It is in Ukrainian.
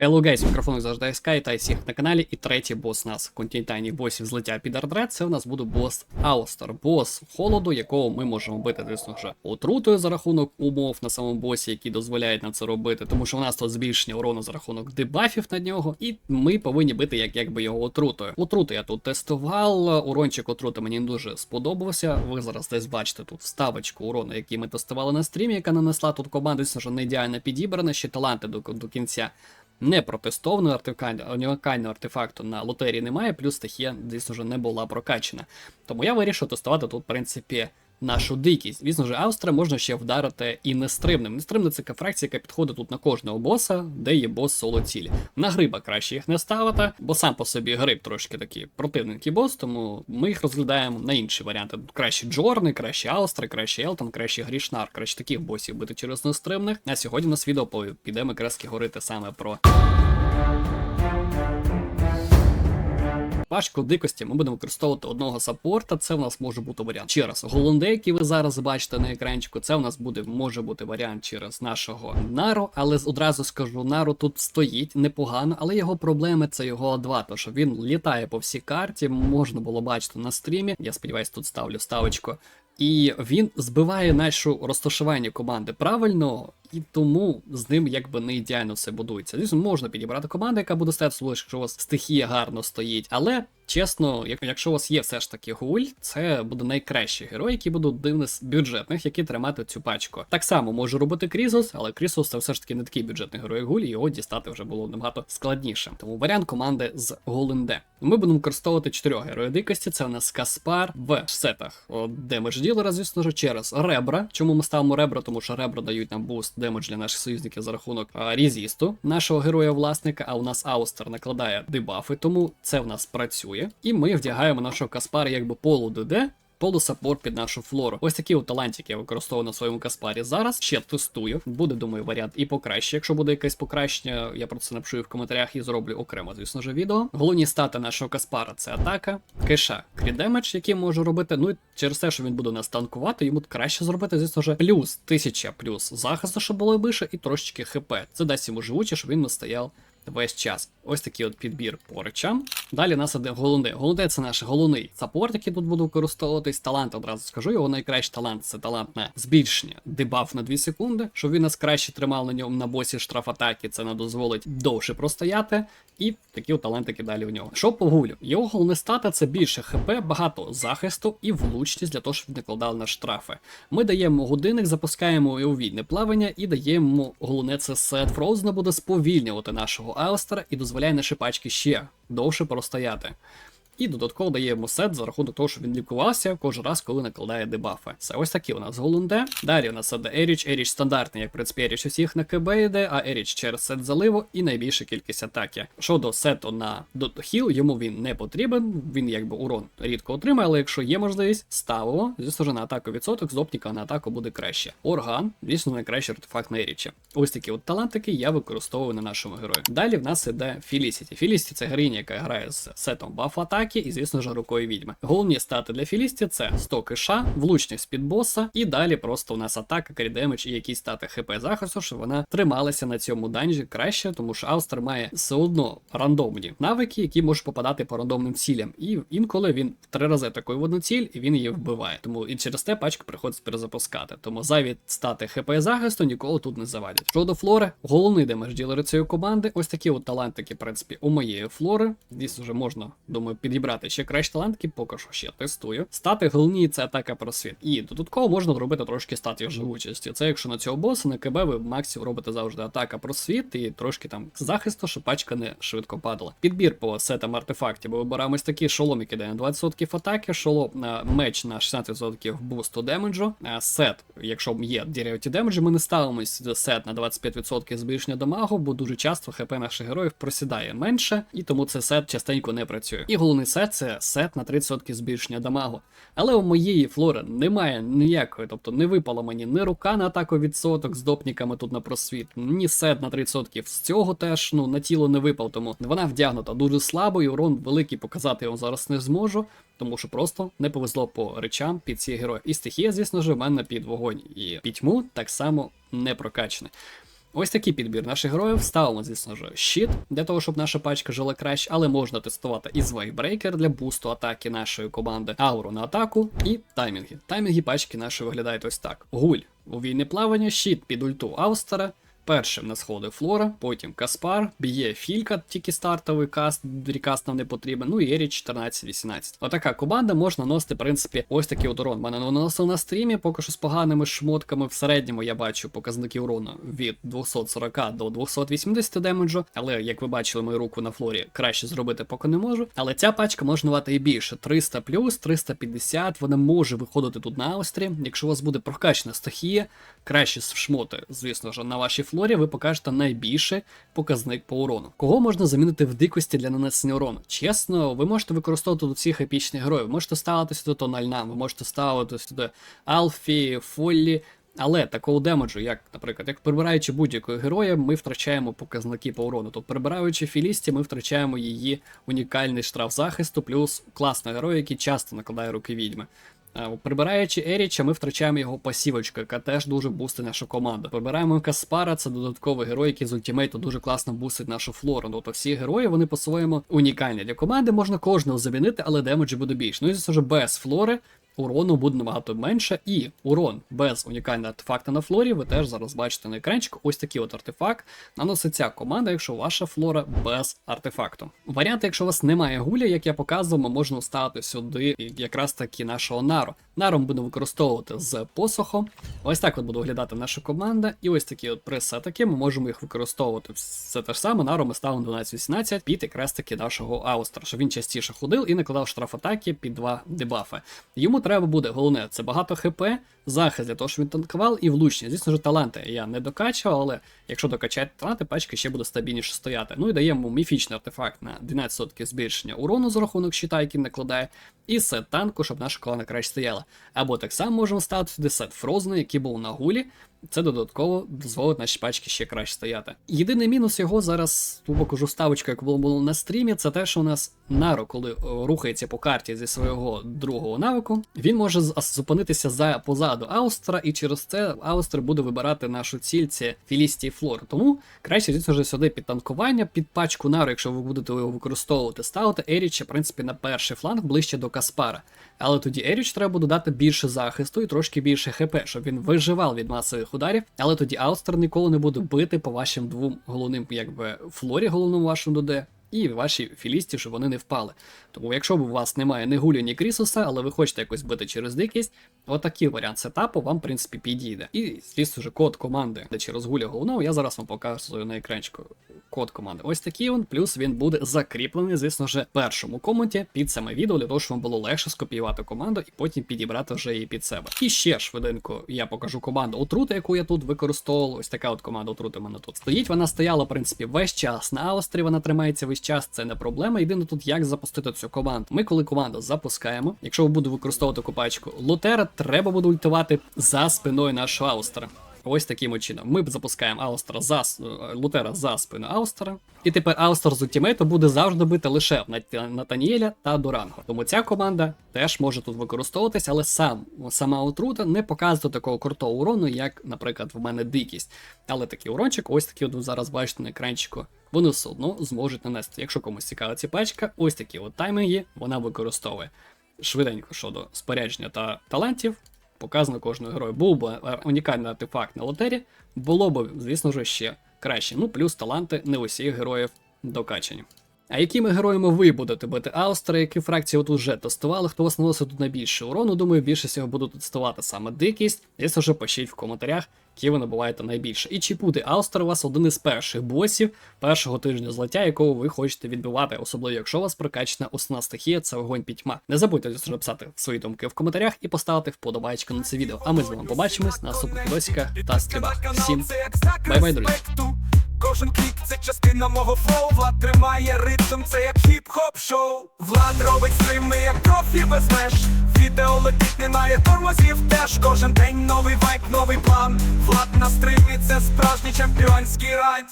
Hello guys, мікрофон завжди СК, та всіх на каналі. І третій бос нас континентальних босів злиття під ардред. Це у нас буде бос Аустер, бос холоду, якого ми можемо бити, звісно вже отрутою за рахунок умов на самому босі, які дозволяють нам це робити, тому що у нас тут збільшення урону за рахунок дебафів на нього, і ми повинні бити як якби його отрутою. Отруту я тут тестував. Урончик отрути мені дуже сподобався. Ви зараз десь бачите тут вставочку урону, який ми тестували на стрімі, яка нанесла тут команда, звісно, не ідеально підібрана, ще таланти до, до кінця не протестованого унікального артефакту на лотерії немає, плюс стихія, звісно ж, не була прокачена. Тому я вирішив тестувати тут, в принципі, нашу дикість. Звісно ж, Австра можна ще вдарити і нестримним. Нестримна це фракція, яка підходить тут на кожного боса, де є бос соло цілі. На гриба краще їх не ставити, бо сам по собі гриб трошки такий противненький бос, тому ми їх розглядаємо на інші варіанти. Тут краще Джорни, краще Аустри, краще Елтон, краще Грішнар, краще таких босів бити через нестримних. А сьогодні у нас відео підемо якраз говорити саме про. Пачку дикості ми будемо використовувати одного саппорта. Це в нас може бути варіант через Голунде, який ви зараз бачите на екранчику. Це у нас буде може бути варіант через нашого Нару, але одразу скажу, Нару тут стоїть непогано, але його проблеми це його А2, то що він літає по всій карті, можна було бачити на стрімі. Я сподіваюся, тут ставлю ставочку. І він збиває нашу розташування команди правильно, і тому з ним якби не ідеально все будується. Звісно, можна підібрати команду, яка буде стояти, якщо у вас стихія гарно стоїть. Але чесно, якщо у вас є все ж таки гуль, це буде найкращий герой, який буде один з бюджетних, які тримати цю пачку. Так само може робити Крізос, але Крізос це все ж таки не такий бюджетний герой, як гуль, і його дістати вже було набагато складніше. Тому варіант команди з Голленде. Ми будемо використовувати чотирьох героїв дикості. Це у нас Каспар в сетах демедж ділера, звісно ж, через ребра. Чому ми ставимо ребра? Тому що ребра дають нам буст демедж для наших союзників за рахунок різісту нашого героя-власника. А у нас Аустер накладає дебафи, тому це в нас працює. І ми вдягаємо нашого Каспара якби полу ДД. Полусаппорт під нашу флору. Ось такі от я використовую на своєму Каспарі зараз. Ще тестую. Буде, думаю, варіант і покраще. Якщо буде якесь покращення, я про це напишу в коментарях і зроблю окремо, звісно ж, відео. Головні стати нашого Каспара це атака, кеша, крідемедж, який можу робити. Ну і через те, що він буде нас танкувати, йому краще зробити, звісно ж, плюс 1000 плюс захисту, щоб було більше, і трошечки хп. Це дасть йому живуче, щоб він не стояв весь час. Ось такий от підбір по речам. Далі нас іде голунде. Голунде це наш головний саппорт, який тут буду використовуватись. Талант одразу скажу. Його найкращий талант це талант на збільшення дебаф на 2 секунди, щоб він нас краще тримав на ньому на босі штраф атаки. Це не дозволить довше простояти. І такі от талантики далі у нього. Що по гулю? Його головне стата це більше хп, багато захисту і влучність для того, щоб накладали на штрафи. Ми даємо годинник, запускаємо у вільне плавання і даємо головне це сет Фроузена буде сповільнювати нашого Аустера і дозволяє наші пачки ще довше простояти. І додатково дає йому сет за рахунок того, що він лікувався кожен раз, коли накладає дебафи. Це ось такі у нас голунде. Далі у нас іде Еріч. Еріч стандартний, як в принципі, Еріч усіх на КБ йде, а Еріч через сет заливу і найбільша кількість атаки. Щодо сету на хіл, йому він не потрібен, він якби урон рідко отримає, але якщо є можливість, ставимо. Звісно ж, на атаку відсоток, з оптіка на атаку буде краще. Орган, звісно, найкращий артефакт на Ерічі. Ось такі от талантики я використовую на нашому герої. Далі в нас іде Філісіті. Філісіті це героїня, яка грає з сетом баф атаки атаки і, звісно ж, рукою відьми. Головні стати для Філісті це 100 киша, влучність під боса, і далі просто у нас атака, крідемедж і якісь стати ХП захисту, щоб вона трималася на цьому данжі краще, тому що Австер має все одно рандомні навики, які можуть попадати по рандомним цілям. І інколи він три рази атакує в одну ціль, і він її вбиває. Тому і через те пачку приходиться перезапускати. Тому зайві стати ХП захисту ніколи тут не завадять. Щодо флори, головний демедж ділери цієї команди. Ось такі от талантики, в принципі, у моєї флори. Дійсно вже можна, думаю, підібрати підібрати ще кращі талантки, поки що ще тестую. Стати головні це атака просвіт. І додатково можна зробити трошки статів живучості. Це якщо на цього боса, на КБ ви максів робите завжди атака просвіт і трошки там захисту, щоб пачка не швидко падала. Підбір по сетам артефактів. Ми вибираємо ось такі шолом, який дає на 20% атаки, шолом на меч на 16% бусту демеджу. Сет, якщо є діревті демеджі, ми не ставимось сет на 25% збільшення дамагу, бо дуже часто ХП наших героїв просідає менше, і тому цей сет частенько не працює. І головний сет це сет на 30% збільшення дамагу. Але у моєї флори немає ніякої, тобто не випала мені ні рука на атаку відсоток з допніками тут на просвіт, ні сет на 30%. З цього теж ну, на тіло не випав, тому вона вдягнута дуже слабо, і урон великий показати я вам зараз не зможу. Тому що просто не повезло по речам під ці герої. І стихія, звісно ж, в мене під вогонь і пітьму так само не прокачане. Ось такий підбір наших героїв. Ставимо, звісно ж, щит для того, щоб наша пачка жила краще, але можна тестувати і Звайбрейкер для бусту атаки нашої команди, ауру на атаку і таймінги. Таймінги пачки нашої виглядають ось так: гуль у війни плавання, щит під ульту Аустера. Першим на сходи Флора, потім Каспар, б'є Філька, тільки стартовий каст, рекаст нам не потрібен, ну і Еріч 14-18. Отака команда може наносити, в принципі, ось такий от урон. Мене наносив на стрімі, поки що з поганими шмотками. В середньому я бачу показники урону від 240 до 280 демеджу. Але як ви бачили, мою руку на флорі краще зробити поки не можу. Але ця пачка може давати і більше. 300 плюс, 350, вона може виходити тут на Австрі. Якщо у вас буде прокачана стихія, краще шмоти, звісно ж, на вашій флорі, ви покажете найбільший показник по урону. Кого можна замінити в дикості для нанесення урону? Чесно, ви можете використовувати тут всіх епічних героїв. Ви Можете ставити сюди тональна, ви можете ставити сюди Алфі, Фоллі. Але такого демеджу, як, наприклад, як прибираючи будь-якого героя, ми втрачаємо показники по урону. Тобто, прибираючи Філісті, ми втрачаємо її унікальний штраф захисту, плюс класний герой, який часто накладає руки відьми. Е, Прибираючи Еріча, ми втрачаємо його пасівочку, яка теж дуже бустить нашу команду. Прибираємо Каспара, це додатковий герой, який з ультимейту дуже класно бустить нашу флору. Тобто всі герої вони по-своєму унікальні. Для команди можна кожного замінити, але демеджі буде більше. Ну і це вже без флори. Урону буде набагато менше, і урон без унікального артефакта на флорі. Ви теж зараз бачите на екранчику. Ось такий от артефакт наносить ця команда, якщо ваша флора без артефакту. Варіант, якщо у вас немає гуля, як я показував, можна ставити сюди якраз таки нашого нару. Нару ми будемо використовувати з посохом. Ось так от буде виглядати наша команда. І ось такі от пресетики, ми можемо їх використовувати. Все те ж саме, нару ми ставимо 12-18 під якраз таки нашого аустра, щоб він частіше ходив і накладав штраф атаки під два дебафи. Йому треба буде головне це багато хп, захист для того, щоб він танкував, і влучність. Звісно ж, таланти я не докачував, але якщо докачати таланти, пачка ще буде стабільніше стояти. Ну і даємо міфічний артефакт на 12% збільшення урону з рахунок щита, який накладає, і сет танку, щоб наша колона краще стояла. Або так само можемо ставити сюди сет який був на гулі. Це додатково дозволить наші пачки ще краще стояти. Єдиний мінус його зараз тупо покажу ставочку, як було на стрімі, це те, що у нас Наро, коли е, рухається по карті зі свого другого навику, він може зупинитися за позаду Аустра, і через це Аустр буде вибирати нашу ціль, це Філістій Флор. Тому краще звісно сюди під танкування, під пачку Наро, якщо ви будете його використовувати, ставити Еріча, в принципі, на перший фланг ближче до Каспара. Але тоді Еріч треба буде дати більше захисту і трошки більше ХП, щоб він виживав від масових ударів. Але тоді Аустер ніколи не буде бити по вашим двом головним, якби флорі, головному вашому ДД. І ваші філісті, щоб вони не впали. Тому, якщо у вас немає ні гулі, ні крісуса, але ви хочете якось бити через дикість, отакий варіант сетапу вам, в принципі, підійде. І, звісно ж, код команди де через гуля головного, я зараз вам показую на екранчику код команди. Ось такий він, плюс він буде закріплений, звісно ж, в першому коменті під саме відео, для того, щоб вам було легше скопіювати команду і потім підібрати вже її під себе. І ще швиденько я покажу команду отрути, яку я тут використовував. Ось така от команда отрути в мене тут стоїть. Вона стояла, в принципі, весь час на Австрії, вона тримається весь час, це не проблема. Єдине тут, як запустити цю команду. Ми, коли команду запускаємо, якщо буду використовувати копачку Лотера, треба буде ультувати за спиною нашого Аустра. Ось таким чином. Ми запускаємо Аустра за Лутера за спину Аустера. І тепер Аустер з ультимейту буде завжди бити лише Натаніеля та Дуранго. Тому ця команда теж може тут використовуватись, але сам сама отрута не показує такого крутого урону, як, наприклад, в мене дикість. Але такий урончик, ось такий от зараз бачите на екранчику, вони все одно зможуть нанести. Якщо комусь цікава ця пачка, ось такі от таймінги вона використовує. Швиденько щодо спорядження та талантів показано кожного героя. Був би унікальний артефакт на лотері, було б, звісно ж, ще краще. Ну, плюс таланти не усіх героїв докачані. А якими героями ви будете бити Аустра, які фракції от уже тестували, хто вас наносить тут найбільше урону? Думаю, більше всього будуть тестувати саме дикість. Звісно ж, пишіть в коментарях, які ви набуваєте найбільше. І чи буде Аустер у вас один із перших босів першого тижня злаття, якого ви хочете відбивати, особливо якщо у вас прокачана основна стихія, це вогонь пітьма. Не забудьте написати свої думки в коментарях і поставити вподобайку на це відео. А ми з вами побачимось на наступних відосиках та стрібах. Всім бай-бай, друзі! Кожен клік це частина мого флоу. Влад тримає ритм, це як хіп-хоп шоу. Влад робить стрими, як профі без меж. Відео летить, немає тормозів. Теж Кожен день новий вайк, новий план. Влад на стримі, це справжній чемпіонський райд